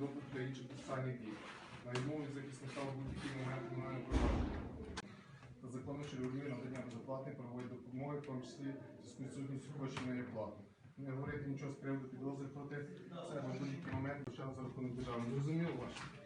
допуск для інших процесуальних дій. На відмову від захисника в будь-який момент кримінального провадження. Та закону, що регулює надання безоплатної правової допомоги, в тому числі в зв'язку з відсутністю коштів на плату. Не говорити нічого з приводу підозри проти себе в будь-який момент почав за рахунок держави. Зрозуміло ваше?